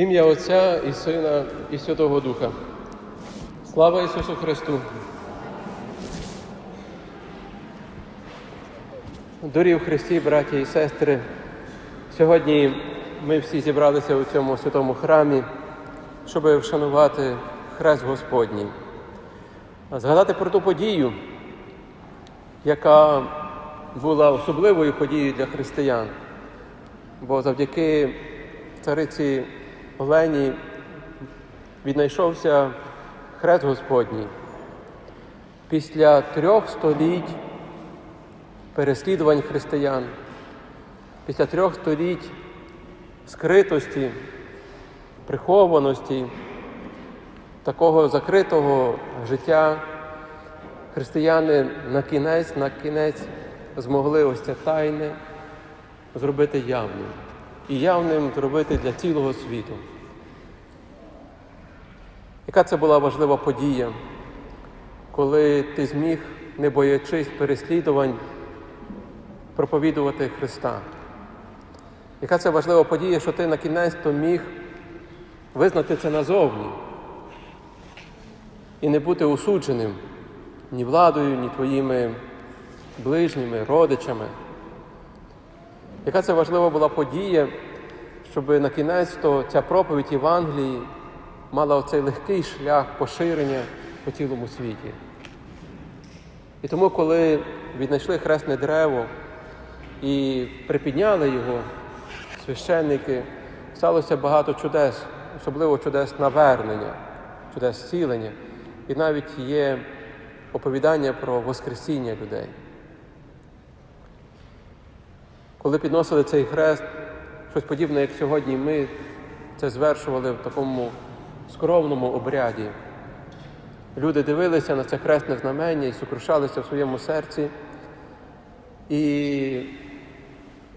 Ім'я Отця і Сина і Святого Духа. Слава Ісусу Христу! Дорі в Христі, браті і сестри, сьогодні ми всі зібралися у цьому святому храмі, щоб вшанувати Хрест Господній, згадати про ту подію, яка була особливою подією для християн. Бо завдяки цариці Олені віднайшовся хрест Господній. Після трьох століть переслідувань християн, після трьох століть скритості, прихованості, такого закритого життя, християни на кінець, на кінець змогли ось це тайне зробити явним. І явним зробити для цілого світу. Яка це була важлива подія, коли ти зміг, не боячись переслідувань, проповідувати Христа? Яка це важлива подія, що ти на кінець то міг визнати це назовні і не бути осудженим ні владою, ні твоїми ближніми, родичами? Яка це важлива була подія, щоб на кінець то ця проповідь Євангелії мала оцей легкий шлях поширення по цілому світі. І тому, коли віднайшли хресне дерево і припідняли його, священники, сталося багато чудес, особливо чудес навернення, чудес зцілення. І навіть є оповідання про Воскресіння людей. Коли підносили цей хрест, щось подібне, як сьогодні, ми це звершували в такому скромному обряді. Люди дивилися на це хресне знамення і сокрушалися в своєму серці. І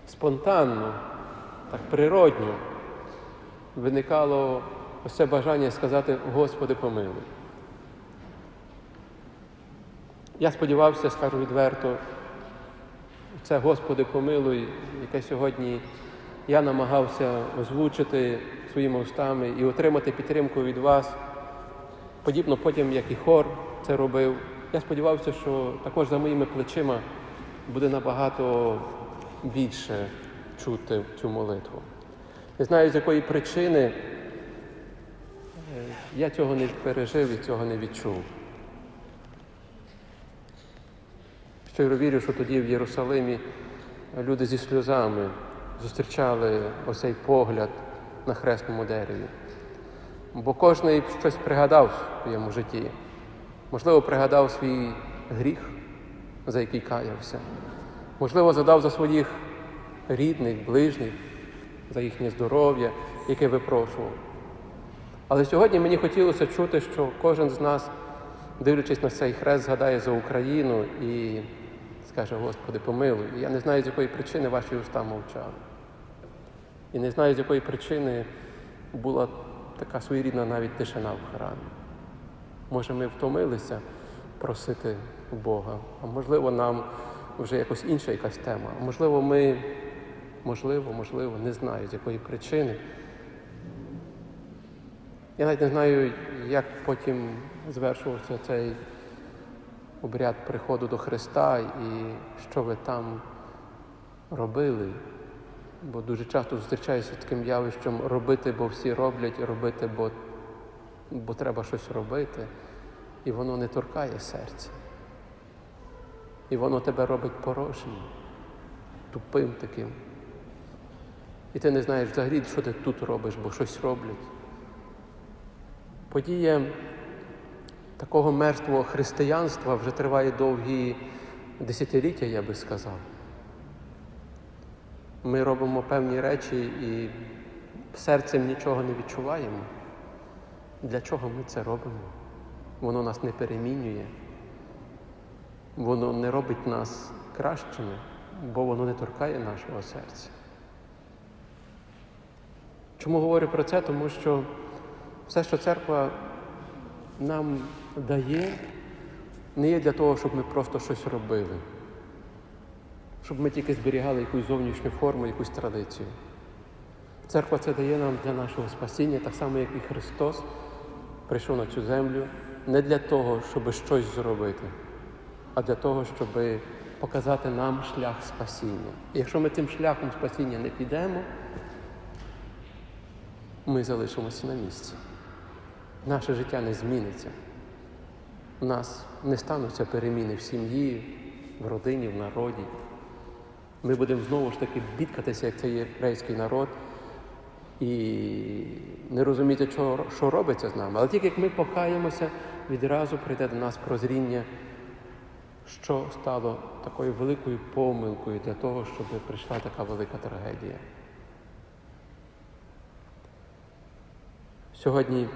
спонтанно, так природньо виникало ось бажання сказати Господи помилуй. Я сподівався, скажу відверто, це Господи помилуй, яке сьогодні я намагався озвучити своїми устами і отримати підтримку від вас, подібно потім, як і хор це робив. Я сподівався, що також за моїми плечима буде набагато більше чути цю молитву. Не знаю, з якої причини е, я цього не пережив і цього не відчув. Щиро вірю, що тоді в Єрусалимі люди зі сльозами зустрічали оцей погляд на хресному дереві. Бо кожен щось пригадав в своєму житті. Можливо, пригадав свій гріх, за який каявся. Можливо, задав за своїх рідних, ближніх, за їхнє здоров'я, яке випрошував. Але сьогодні мені хотілося чути, що кожен з нас, дивлячись на цей хрест, згадає за Україну і скаже, Господи, помилуй. Я не знаю, з якої причини ваші уста мовчали. І не знаю, з якої причини була така своєрідна навіть тишина в храмі. Може, ми втомилися просити Бога, а можливо, нам вже якось інша якась тема. А можливо, ми, можливо, можливо, не знаю, з якої причини. Я навіть не знаю, як потім звершувався цей обряд приходу до Христа і що ви там робили. Бо дуже часто зустрічаюся з таким явищем робити, бо всі роблять, робити, бо, бо треба щось робити. І воно не торкає серця. І воно тебе робить порожнім, тупим таким. І ти не знаєш взагалі, що ти тут робиш, бо щось роблять. Подія такого мертвого християнства вже триває довгі десятиліття, я би сказав. Ми робимо певні речі і серцем нічого не відчуваємо. Для чого ми це робимо? Воно нас не перемінює, воно не робить нас кращими, бо воно не торкає нашого серця. Чому говорю про це? Тому що все, що церква нам дає, не є для того, щоб ми просто щось робили, щоб ми тільки зберігали якусь зовнішню форму, якусь традицію. Церква це дає нам для нашого спасіння, так само, як і Христос прийшов на цю землю не для того, щоб щось зробити, а для того, щоб показати нам шлях спасіння. І якщо ми тим шляхом спасіння не підемо, ми залишимося на місці. Наше життя не зміниться. У нас не стануться переміни в сім'ї, в родині, в народі. Ми будемо знову ж таки бідкатися, як цей єврейський народ, і не розуміти, що, робиться з нами. Але тільки як ми покаємося, відразу прийде до нас прозріння, що стало такою великою помилкою для того, щоб прийшла така велика трагедія. Сьогодні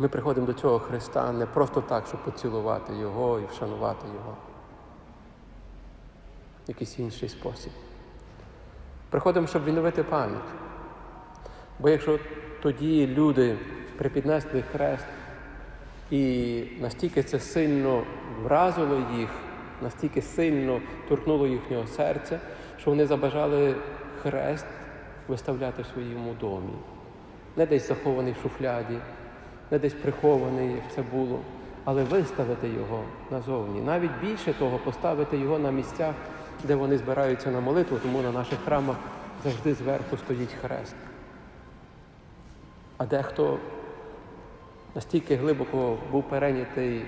ми приходимо до цього Христа не просто так, щоб поцілувати Його і вшанувати Його. В якийсь інший спосіб. Приходимо, щоб відновити пам'ять. Бо якщо тоді люди припіднесли хрест і настільки це сильно вразило їх, настільки сильно торкнуло їхнього серця, що вони забажали хрест виставляти в своєму домі. Не десь захований в шуфляді, не десь прихований, як це було, але виставити його назовні. Навіть більше того, поставити його на місцях, де вони збираються на молитву, тому на наших храмах завжди зверху стоїть хрест. А дехто настільки глибоко був перейнятий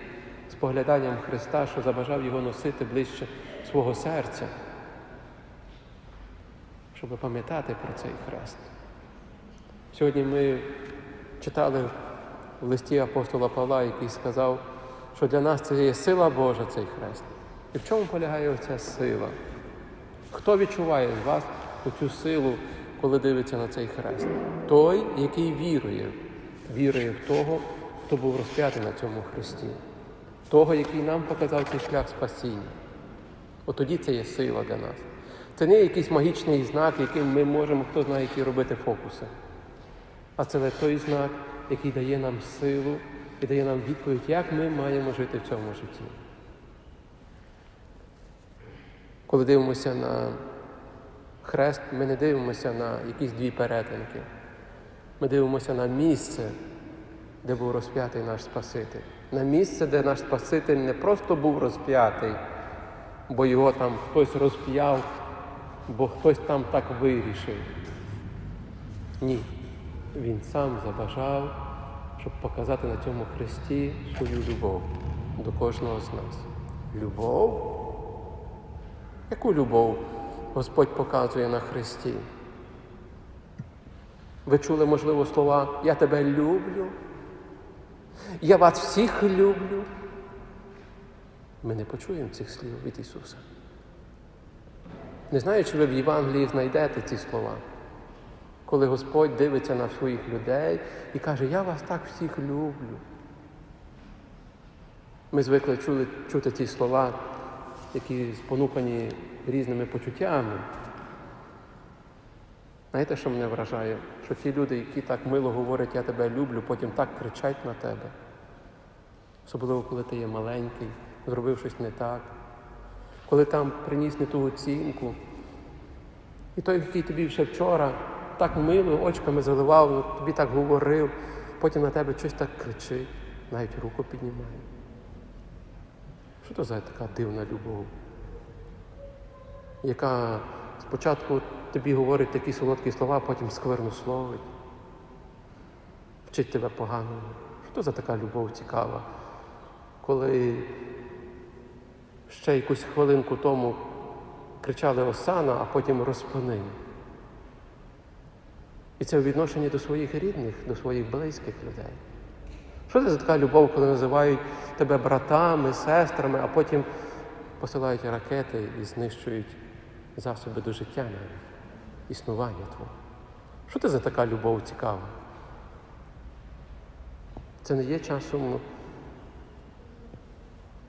спогляданням Христа, що забажав його носити ближче свого серця, щоб пам'ятати про цей хрест. Сьогодні ми читали в листі апостола Павла, який сказав, що для нас це є сила Божа, цей хрест. І в чому полягає оця сила? Хто відчуває з вас оцю силу, коли дивиться на цей хрест? Той, який вірує, вірує в того, хто був розп'ятий на цьому хресті, того, який нам показав цей шлях спасіння. От тоді це є сила для нас. Це не якийсь магічний знак, яким ми можемо, хто знає, які робити фокуси. А це той знак, який дає нам силу і дає нам відповідь, як ми маємо жити в цьому житті. Коли дивимося на хрест, ми не дивимося на якісь дві перетинки. Ми дивимося на місце, де був розп'ятий наш Спаситель. На місце, де наш Спаситель не просто був розп'ятий, бо його там хтось розп'яв, бо хтось там так вирішив. Ні. Він сам забажав, щоб показати на цьому хресті свою любов до кожного з нас. Любов? Яку любов Господь показує на Христі? Ви чули, можливо, слова Я тебе люблю, я вас всіх люблю. Ми не почуємо цих слів від Ісуса. Не знаю, чи ви в Євангелії знайдете ці слова коли Господь дивиться на своїх людей і каже, я вас так всіх люблю. Ми звикли чули, чути ці слова, які спонукані різними почуттями. Знаєте, що мене вражає? Що ті люди, які так мило говорять, я тебе люблю, потім так кричать на тебе. Особливо, коли ти є маленький, зробив щось не так, коли там приніс не ту оцінку. І той, який тобі ще вчора так мило, очками заливав, тобі так говорив, потім на тебе щось так кричить, навіть руку піднімає. Що це за така дивна любов, яка спочатку тобі говорить такі солодкі слова, потім сквернословить, вчить тебе поганому. Що за така любов цікава, коли ще якусь хвилинку тому кричали Осана, а потім розпини. І це у відношенні до своїх рідних, до своїх близьких людей. Що це за така любов, коли називають тебе братами, сестрами, а потім посилають ракети і знищують засоби до життя навіть, існування твого? Що це за така любов цікава? Це не є часом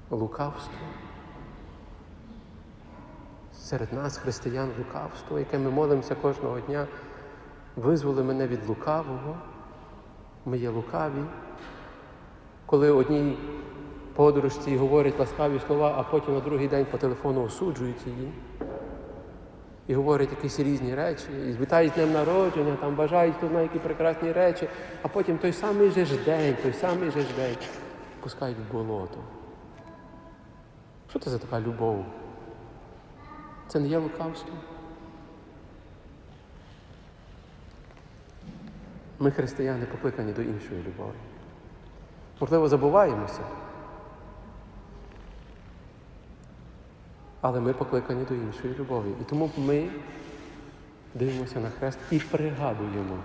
лукавство. Серед нас, християн, лукавство, яке ми молимося кожного дня. Визволи мене від лукавого, ми є лукаві, коли одній подружці говорять ласкаві слова, а потім на другий день по телефону осуджують її. і говорять якісь різні речі, і вітають днем народження, там бажають хто знає які прекрасні речі, а потім той самий же ж день, той самий же ж день пускають в болото. Що це за така любов? Це не є лукавство. Ми, християни, покликані до іншої любові. Можливо, забуваємося. Але ми покликані до іншої любові. І тому ми дивимося на хрест і пригадуємо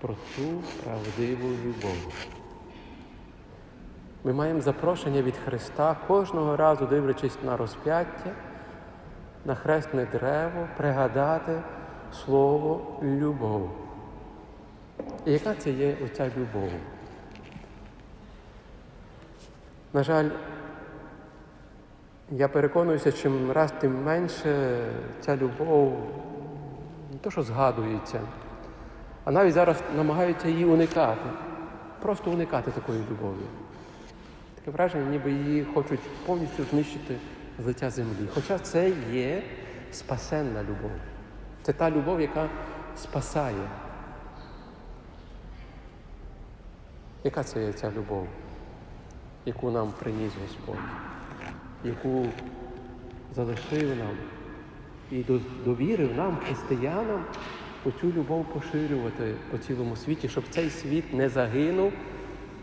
про ту правдиву любов. Ми маємо запрошення від Христа кожного разу, дивлячись на розп'яття, на хрестне дерево, пригадати слово любов. Яка це є оця любов? На жаль, я переконуюся, чим раз тим менше ця любов не то, що згадується, а навіть зараз намагаються її уникати. Просто уникати такої любові. Таке враження, ніби її хочуть повністю знищити з лиця землі. Хоча це є спасенна любов. Це та любов, яка спасає. Яка це є ця любов, яку нам приніс Господь, яку залишив нам і довірив нам, християнам, оцю любов поширювати по цілому світі, щоб цей світ не загинув,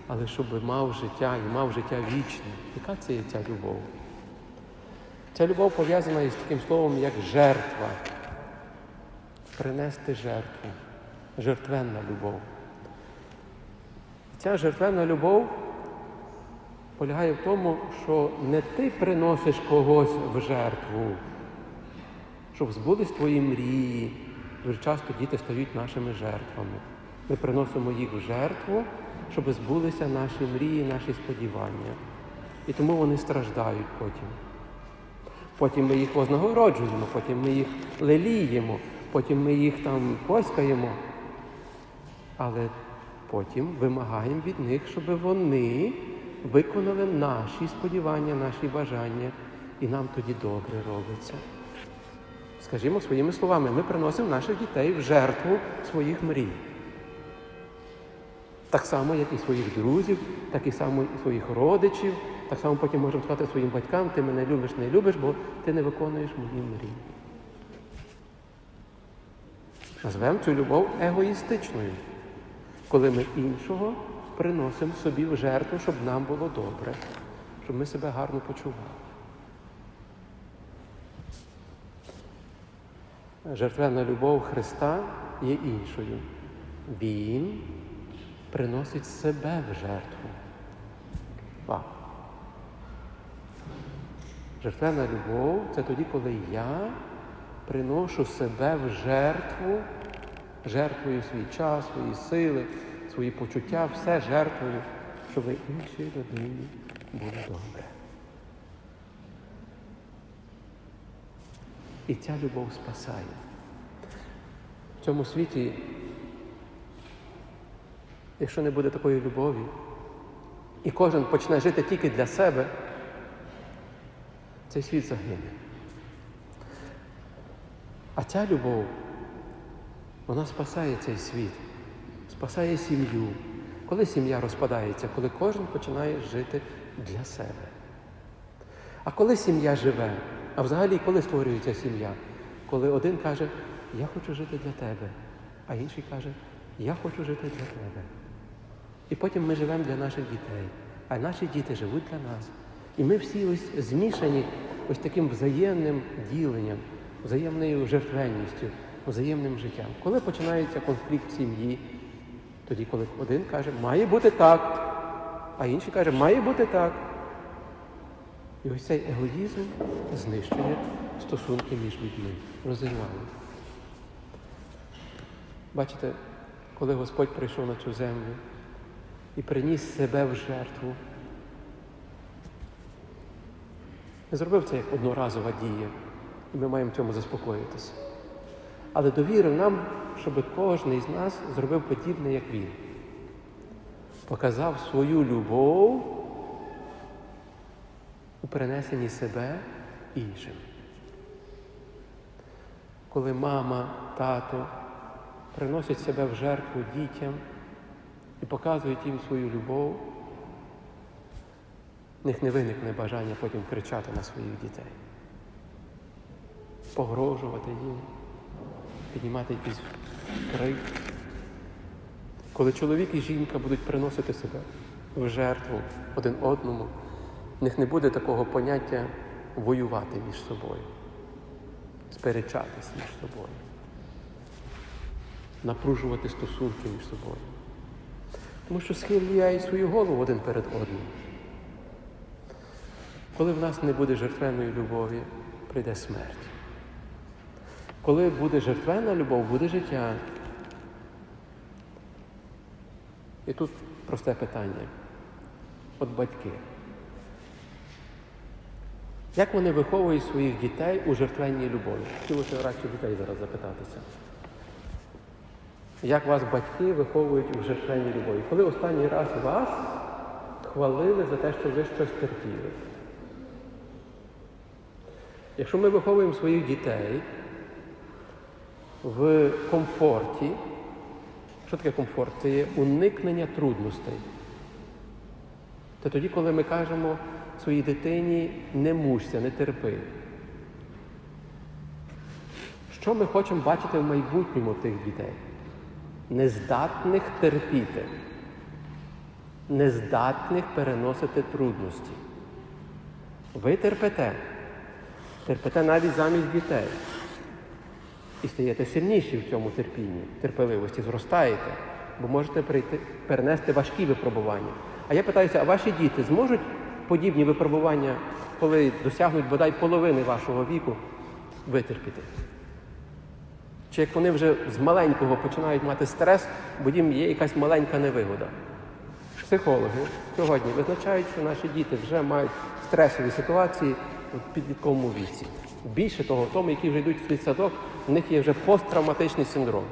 але щоб мав життя і мав життя вічне. Яка це є ця любов? Ця любов пов'язана із таким словом, як жертва. Принести жертву, жертвенна любов. Ця жертвенна любов полягає в тому, що не ти приносиш когось в жертву, щоб збулись твої мрії. Дуже часто діти стають нашими жертвами. Ми приносимо їх в жертву, щоб збулися наші мрії, наші сподівання. І тому вони страждають потім. Потім ми їх вознагороджуємо, потім ми їх леліємо, потім ми їх там поськаємо. Але потім вимагаємо від них, щоб вони виконали наші сподівання, наші бажання, і нам тоді добре робиться. Скажімо своїми словами, ми приносимо наших дітей в жертву своїх мрій. Так само, як і своїх друзів, так і само і своїх родичів. Так само потім можемо сказати своїм батькам, ти мене любиш, не любиш, бо ти не виконуєш мої мрії. Назвемо цю любов егоїстичною, коли ми іншого приносимо собі в жертву, щоб нам було добре, щоб ми себе гарно почували. Жертвенна любов Христа є іншою. Він приносить себе в жертву. Вау. Жертвенна любов це тоді, коли я приношу себе в жертву, жертвую свій час, свої сили, свої почуття, все жертвую, щоб іншій людині було добре. І ця любов спасає. В цьому світі, якщо не буде такої любові, і кожен почне жити тільки для себе, цей світ загине. А ця любов, вона спасає цей світ, спасає сім'ю. Коли сім'я розпадається, коли кожен починає жити для себе. А коли сім'я живе, а взагалі коли створюється сім'я? Коли один каже, я хочу жити для тебе, а інший каже, я хочу жити для тебе. І потім ми живемо для наших дітей, а наші діти живуть для нас. І ми всі ось змішані ось таким взаємним діленням, взаємною жертвенністю, взаємним життям. Коли починається конфлікт сім'ї, тоді, коли один каже, має бути так, а інший каже, має бути так. І ось цей егоїзм знищує стосунки між людьми, розірває. Бачите, коли Господь прийшов на цю землю і приніс себе в жертву, не зробив це як одноразова дія, і ми маємо в цьому заспокоїтися. Але довірив нам, щоб кожен з нас зробив подібне, як він. Показав свою любов у перенесенні себе іншим. коли мама, тато приносять себе в жертву дітям і показують їм свою любов, в них не виникне бажання потім кричати на своїх дітей, погрожувати їм, піднімати якийсь крик. Коли чоловік і жінка будуть приносити себе в жертву один одному, в них не буде такого поняття воювати між собою, сперечатись між собою, напружувати стосунки між собою. Тому що схиляють свою голову один перед одним. Коли в нас не буде жертвеної любові, прийде смерть. Коли буде жертвена любов, буде життя. І тут просте питання. От батьки. Як вони виховують своїх дітей у жертвенній любові? Хотілося радше дітей зараз запитатися. Як вас батьки виховують у жертвенній любові? Коли останній раз вас хвалили за те, що ви щось терпіли? Якщо ми виховуємо своїх дітей в комфорті, що таке комфорт? Це є уникнення трудностей. То тоді, коли ми кажемо своїй дитині не мучся, не терпи. Що ми хочемо бачити в майбутньому тих дітей? Нездатних терпіти, нездатних переносити трудності. Ви терпите, терпите навіть замість дітей. І стаєте сильніші в цьому терпінні, терпеливості, зростаєте, бо можете прийти, перенести важкі випробування. А я питаюся, а ваші діти зможуть подібні випробування, коли досягнуть бодай половини вашого віку, витерпіти? Чи як вони вже з маленького починають мати стрес, бо їм є якась маленька невигода? Психологи сьогодні визначають, що наші діти вже мають стресові ситуації в підлітковому віці. Більше того, в тому, які вже йдуть в дитсадок, в них є вже посттравматичний синдром.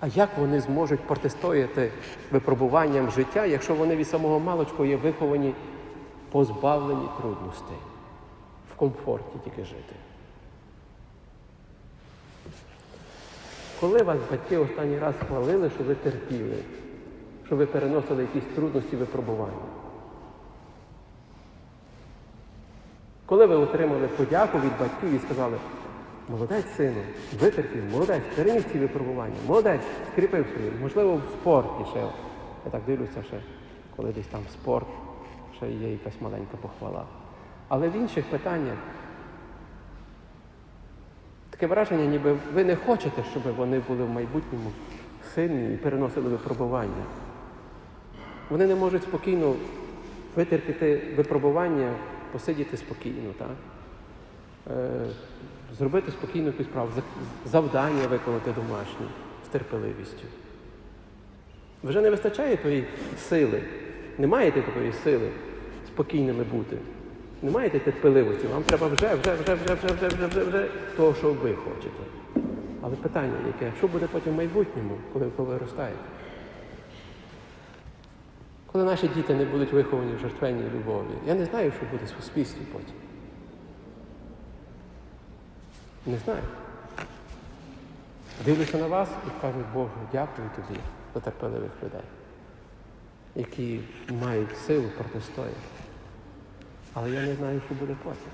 А як вони зможуть протистояти випробуванням життя, якщо вони від самого малочку є виховані, позбавлені трудностей, в комфорті тільки жити? Коли вас батьки останній раз хвалили, що ви терпіли, що ви переносили якісь трудності випробування? Коли ви отримали подяку від батьків і сказали, молодець сину, витерпів, молодець, переміг ці випробування, молодець, скріпив свої, можливо, в спорті ще. Я так дивлюся, ще, коли десь там спорт, ще є якась маленька похвала. Але в інших питаннях таке враження, ніби ви не хочете, щоб вони були в майбутньому сильні і переносили випробування. Вони не можуть спокійно витерпіти випробування, посидіти спокійно, так? Е, зробити спокійно якусь справу, завдання виконати домашні з терпеливістю. Вже не вистачає тої сили, не маєте такої сили спокійними бути. Не маєте терпеливості, вам треба вже, вже, вже, вже, вже, вже, вже, вже, вже того, що ви хочете. Але питання яке, що буде потім в майбутньому, коли ви виростаєте? Коли наші діти не будуть виховані в жертвенній любові, я не знаю, що буде в суспільстві потім. Не знаю. Дивлюся на вас і кажу, Боже, дякую тобі за терпеливих людей, які мають силу протистояти. Але я не знаю, що буде потім.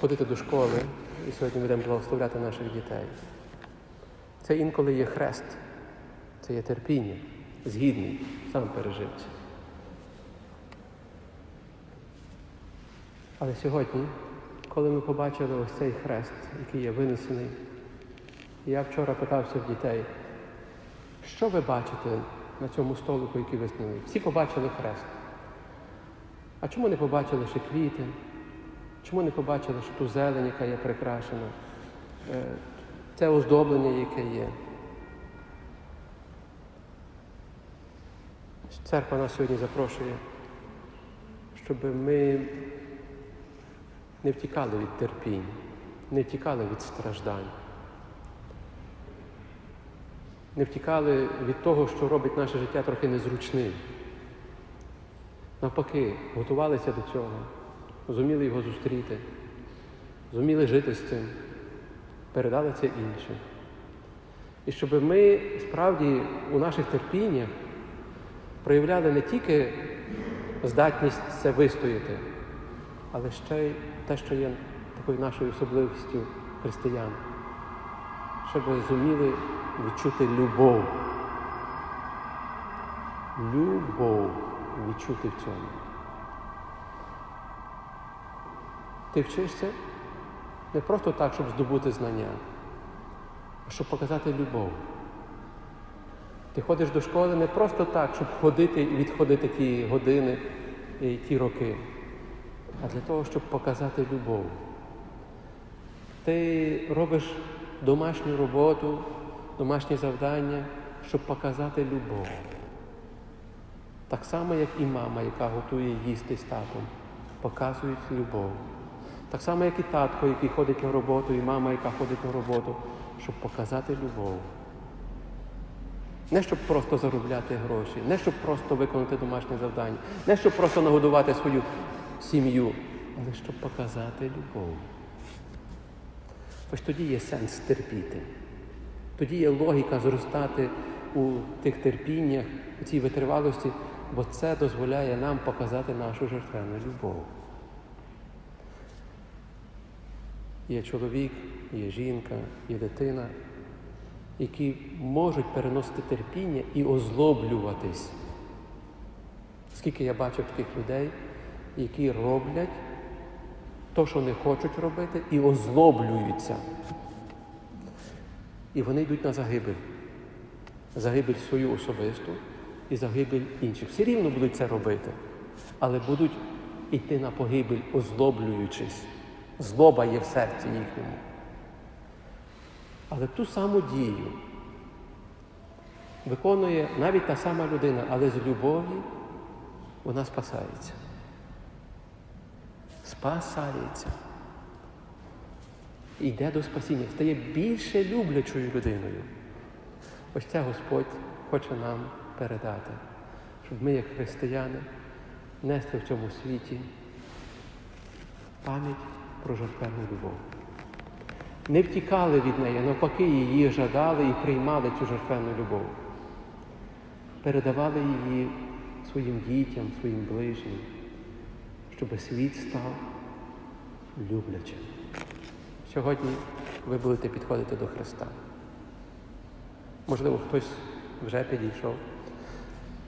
Ходити до школи, і сьогодні будемо благословляти наших дітей. Це інколи є хрест, це є терпіння, згідний, сам пережив це. Але сьогодні, коли ми побачили ось цей хрест, який є винесений, я вчора питався в дітей, що ви бачите на цьому столику, який ви сняли? Всі побачили хрест. А чому не побачили ще квіти? Чому не побачили, що ту зелень, яка є прикрашена, е, це оздоблення, яке є? Церква нас сьогодні запрошує, щоб ми не втікали від терпінь, не втікали від страждань, не втікали від того, що робить наше життя трохи незручним. навпаки, готувалися до цього, зуміли його зустріти, зуміли жити з цим, передали це іншим. І щоб ми справді у наших терпіннях проявляли не тільки здатність це вистояти, але ще й те, що є такою нашою особливістю християн, щоб зуміли відчути любов. Любов відчути в цьому. Ти вчишся не просто так, щоб здобути знання, а щоб показати любов. Ти ходиш до школи не просто так, щоб ходити і відходити ті години і ті роки, а для того, щоб показати любов. Ти робиш домашню роботу, домашні завдання, щоб показати любов. Так само, як і мама, яка готує їсти з татом, показують любов. Так само, як і татко, який ходить на роботу, і мама, яка ходить на роботу, щоб показати любов. Не щоб просто заробляти гроші, не щоб просто виконати домашнє завдання, не щоб просто нагодувати свою сім'ю, але щоб показати любов. Ось тоді є сенс терпіти. Тоді є логіка зростати у тих терпіннях, у цій витривалості, бо це дозволяє нам показати нашу жертвену любов. Є чоловік, є жінка, є дитина, які можуть переносити терпіння і озлоблюватись. Скільки я бачив таких людей, які роблять то, що не хочуть робити, і озлоблюються. І вони йдуть на загибель. Загибель свою особисту і загибель інших. Всі рівно будуть це робити, але будуть йти на погибель, озлоблюючись. Злоба є в серці їхньому. Але ту саму дію виконує навіть та сама людина, але з любові вона спасається. Спасається. Йде до спасіння, стає більше люблячою людиною. Ось це Господь хоче нам передати, щоб ми, як християни, несли в цьому світі пам'ять про жертвенну любов. Не втікали від неї, навпаки, її жадали і приймали цю жертвенну любов. Передавали її своїм дітям, своїм ближнім, щоб світ став люблячим. Сьогодні ви будете підходити до Христа. Можливо, хтось вже підійшов.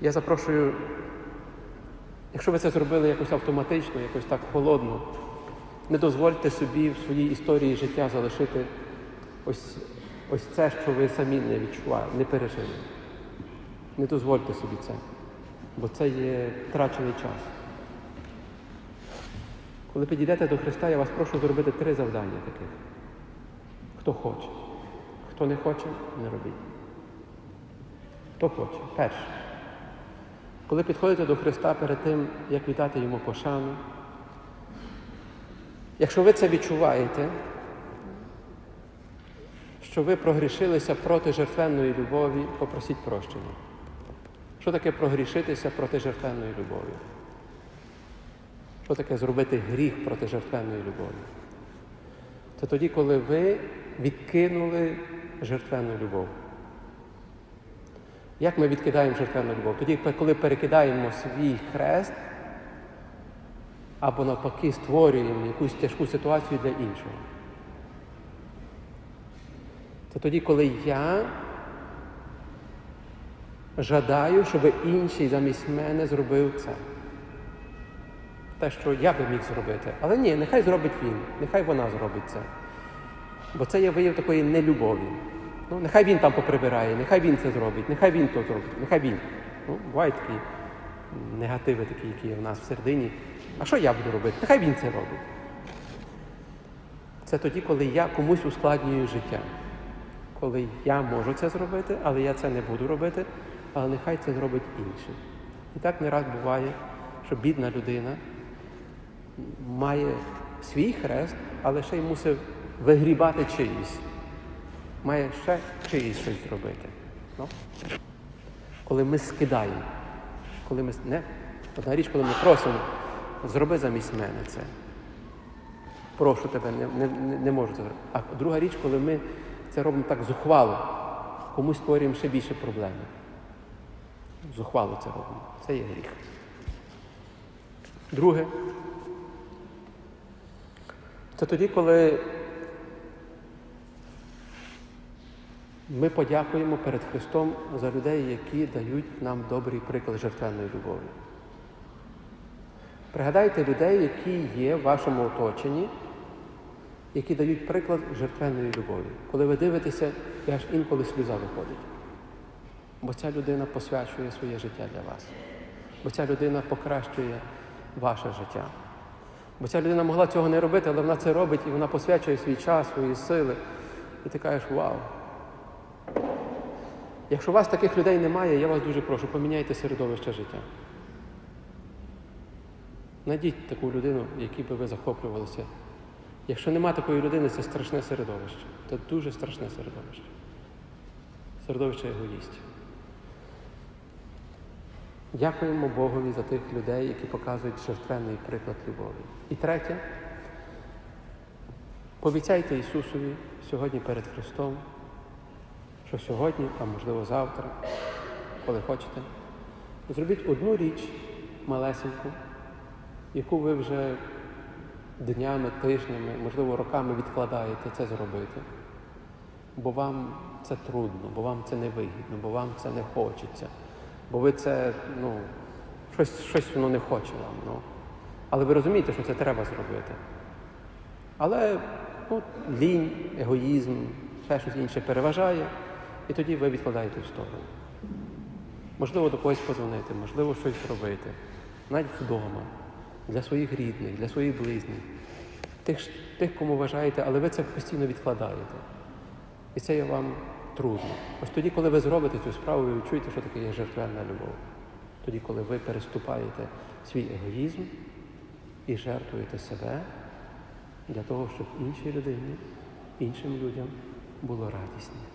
Я запрошую, якщо ви це зробили якось автоматично, якось так холодно, не дозвольте собі в своїй історії життя залишити ось, ось це, що ви самі не відчували, не пережили. Не дозвольте собі це, бо це є втрачений час. Коли підійдете до Христа, я вас прошу зробити три завдання таких. Хто хоче. Хто не хоче, не робіть. Хто хоче. Перше. Коли підходите до Христа перед тим, як віддати йому пошану, якщо ви це відчуваєте, що ви прогрішилися проти жертвенної любові, попросіть прощення. Що таке прогрішитися проти жертвенної любові? Що таке зробити гріх проти жертвенної любові? Це тоді, коли ви відкинули жертвенну любов. Як ми відкидаємо жертвенну любов? Тоді, коли перекидаємо свій хрест або навпаки створюємо якусь тяжку ситуацію для іншого. Це тоді, коли я жадаю, щоб інший замість мене зробив це. Те, що я би міг зробити. Але ні, нехай зробить він, нехай вона зробить це. Бо це є вияв такої нелюбові. Ну, нехай він там поприбирає, нехай він це зробить, нехай він то зробить, нехай він. Ну, бувають такі негативи, такі, які є в нас всередині. А що я буду робити? Нехай він це робить. Це тоді, коли я комусь ускладнюю життя. Коли я можу це зробити, але я це не буду робити, але нехай це зробить інший. І так не раз буває, що бідна людина має свій хрест, але ще й мусив вигрібати чиїсь. Має ще чиїсь щось зробити. Ну? Коли ми скидаємо, коли ми не Одна річ, коли ми просимо, зроби замість мене це. Прошу тебе, не, не, не- можу це зробити. А друга річ, коли ми це робимо так зухвало, комусь створюємо ще більше проблеми. Зухвало це робимо. Це є гріх. Друге. Це тоді, коли ми подякуємо перед Христом за людей, які дають нам добрий приклад жертвенної любові. Пригадайте людей, які є в вашому оточенні, які дають приклад жертвенної любові. Коли ви дивитеся, і аж інколи сльоза виходить. Бо ця людина посвячує своє життя для вас. Бо ця людина покращує ваше життя. Бо ця людина могла цього не робити, але вона це робить і вона посвячує свій час, свої сили. І ти кажеш, вау. Якщо у вас таких людей немає, я вас дуже прошу, поміняйте середовище життя. Найдіть таку людину, якій би ви захоплювалися. Якщо нема такої людини, це страшне середовище. Це дуже страшне середовище. Середовище егоїстів. Дякуємо Богові за тих людей, які показують жертвенний приклад любові. І третє, пообіцяйте Ісусові сьогодні перед Христом, що сьогодні, а можливо завтра, коли хочете, зробіть одну річ малесеньку, яку ви вже днями, тижнями, можливо, роками відкладаєте це зробити. Бо вам це трудно, бо вам це невигідно, бо вам це не хочеться. Бо ви це, ну, щось, щось воно не хоче вам. Ну. Але ви розумієте, що це треба зробити. Але ну, лінь, егоїзм, ще щось інше переважає, і тоді ви відкладаєте в сторону. Можливо, до когось позвонити, можливо, щось робити, навіть вдома, для своїх рідних, для своїх близьких, тих, тих, кому вважаєте, але ви це постійно відкладаєте. І це є вам трудно. Ось тоді, коли ви зробите цю справу, ви відчуєте, що таке є жертвенна любов. Тоді, коли ви переступаєте свій егоїзм і жертвуєте себе для того, щоб іншій людині, іншим людям було радісні.